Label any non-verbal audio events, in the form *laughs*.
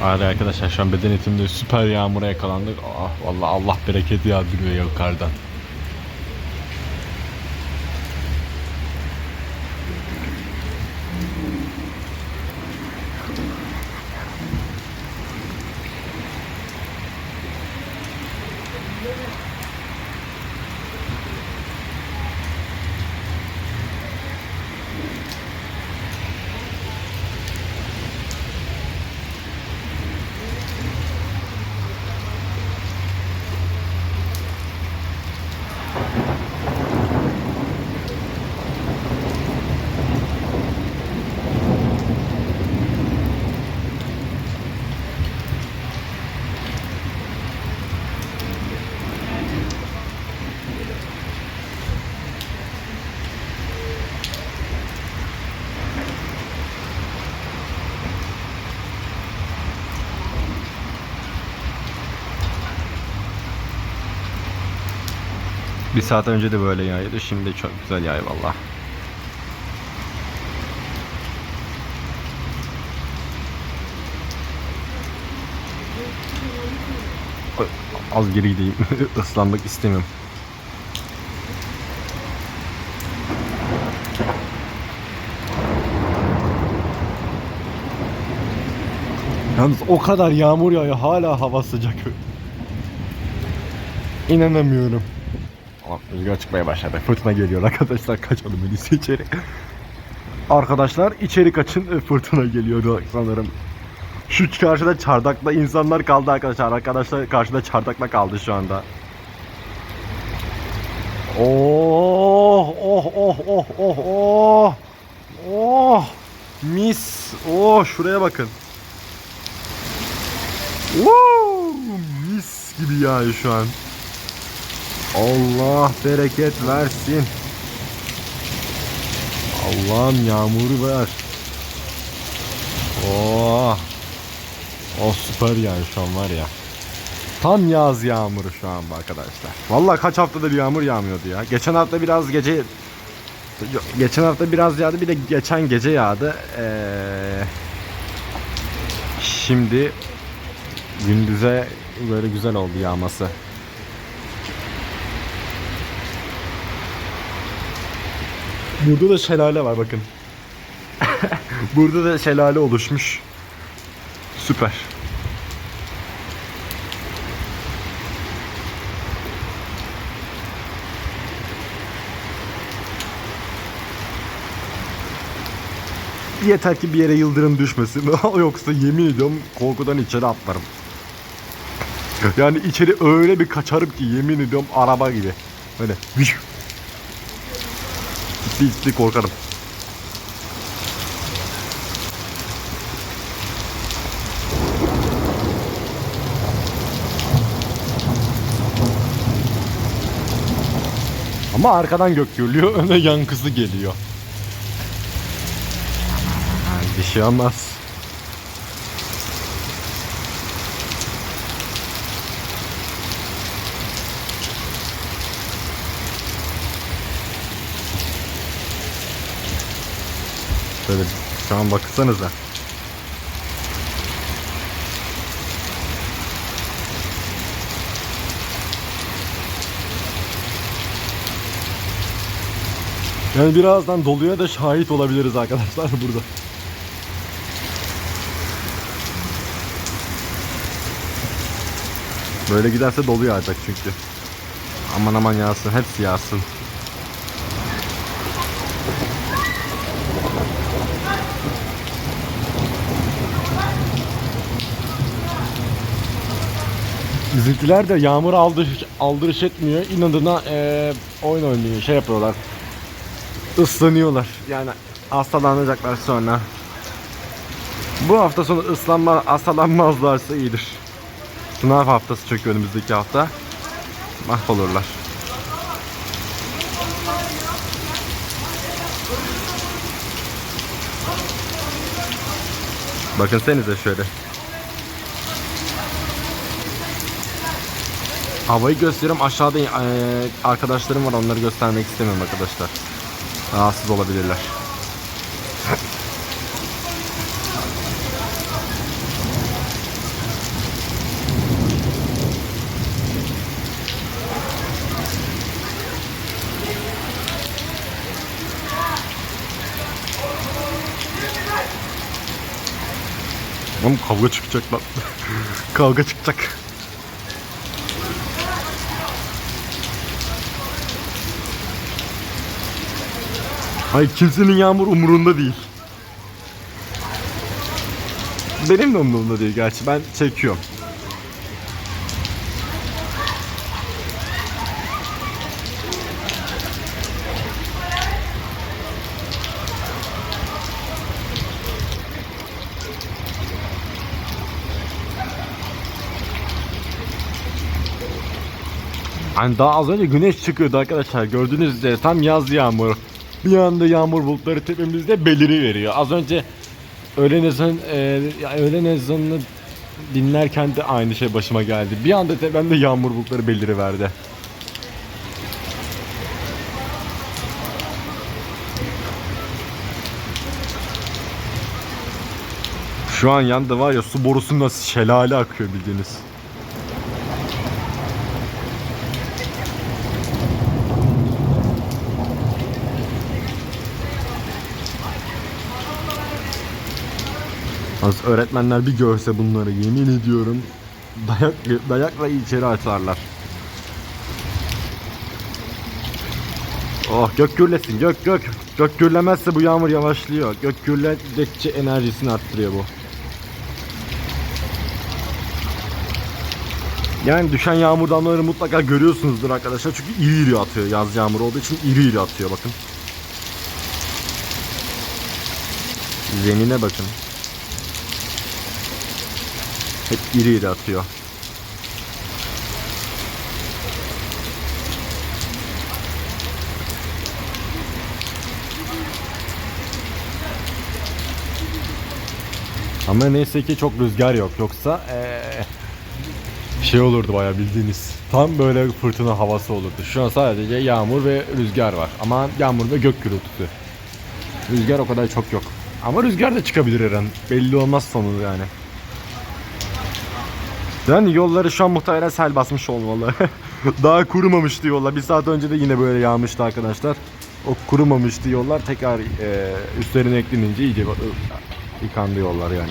Hadi arkadaşlar şu an beden eğitiminde süper yağmura yakalandık. Ah vallahi Allah bereket yağdırıyor yukarıdan. Bir saat önce de böyle yağıyordu. Şimdi çok güzel yağıyor valla. Az geri gideyim. *laughs* Islanmak istemiyorum. Yalnız o kadar yağmur yağıyor hala hava sıcak. İnanamıyorum. Rüzgar çıkmaya başladı. Fırtına geliyor arkadaşlar. Kaçalım en içeri. Arkadaşlar içeri kaçın. Fırtına geliyor sanırım. Şu karşıda çardakla insanlar kaldı arkadaşlar. Arkadaşlar karşıda çardakla kaldı şu anda. Oh oh oh oh oh oh. Oh. Mis. Oh şuraya bakın. Woo! Mis gibi yağıyor şu an. Allah bereket versin. Allah'ım yağmuru ver. Oh. Oh süper yani şu an var ya. Tam yaz yağmuru şu an arkadaşlar. Vallahi kaç haftadır yağmur yağmıyordu ya. Geçen hafta biraz gece geçen hafta biraz yağdı bir de geçen gece yağdı. Ee, şimdi gündüze böyle güzel oldu yağması. Burada da şelale var bakın. *laughs* Burada da şelale oluşmuş. Süper. Yeter ki bir yere yıldırım düşmesin. *laughs* Yoksa yemin ediyorum korkudan içeri atlarım. Yani içeri öyle bir kaçarım ki yemin ediyorum araba gibi. Böyle. Ciddi korkarım. Ama arkadan gök gürlüyor, *laughs* öne yankısı geliyor. Bir şey olmaz. Şöyle şu an baksanıza. Yani birazdan doluya da şahit olabiliriz arkadaşlar *laughs* burada. Böyle giderse dolu yağacak çünkü. Aman aman yağsın, hepsi yağsın. Bizimkiler de yağmur aldırış, aldırış etmiyor. İnadına eee oyun oynuyor, şey yapıyorlar. Islanıyorlar. Yani hastalanacaklar sonra. Bu hafta sonu ıslanma, hastalanmazlarsa iyidir. Sınav haftası çünkü önümüzdeki hafta. Mahvolurlar. Bakın senize şöyle. Havayı gösteriyorum. Aşağıda e, arkadaşlarım var. Onları göstermek istemiyorum arkadaşlar. Rahatsız olabilirler. Oğlum kavga çıkacak lan. *laughs* kavga çıkacak. Ay kimsenin yağmur umurunda değil. Benim de umurumda değil gerçi ben çekiyorum. Hani daha az önce güneş çıkıyordu arkadaşlar. Gördüğünüz üzere tam yaz yağmuru. Bir anda yağmur bulutları tepemizde beliri veriyor. Az önce öğlen ezan, e, öğlen ezanını dinlerken de aynı şey başıma geldi. Bir anda tepemde yağmur bulutları beliri verdi. Şu an yanda var ya su borusundan şelale akıyor bildiğiniz. Az öğretmenler bir görse bunları yemin ediyorum dayak dayakla içeri atarlar. Oh gök gürlesin gök gök. Gök gürlemezse bu yağmur yavaşlıyor. Gök gürledikçe enerjisini arttırıyor bu. Yani düşen yağmur damlaları mutlaka görüyorsunuzdur arkadaşlar. Çünkü iri iri atıyor yaz yağmuru olduğu için iri iri atıyor bakın. Zemine bakın. Hep iri iri atıyor. Ama neyse ki çok rüzgar yok. Yoksa eee, şey olurdu bayağı bildiğiniz. Tam böyle fırtına havası olurdu. Şu an sadece yağmur ve rüzgar var. Ama yağmur ve gök gürültüsü. Rüzgar o kadar çok yok. Ama rüzgar da çıkabilir her an. Belli olmaz sonu yani. Yani yolları şu an muhtemelen sel basmış olmalı. *laughs* Daha kurumamıştı yollar. Bir saat önce de yine böyle yağmıştı arkadaşlar. O kurumamıştı yollar tekrar e, üstlerine eklenince iyice yıkandı yollar yani.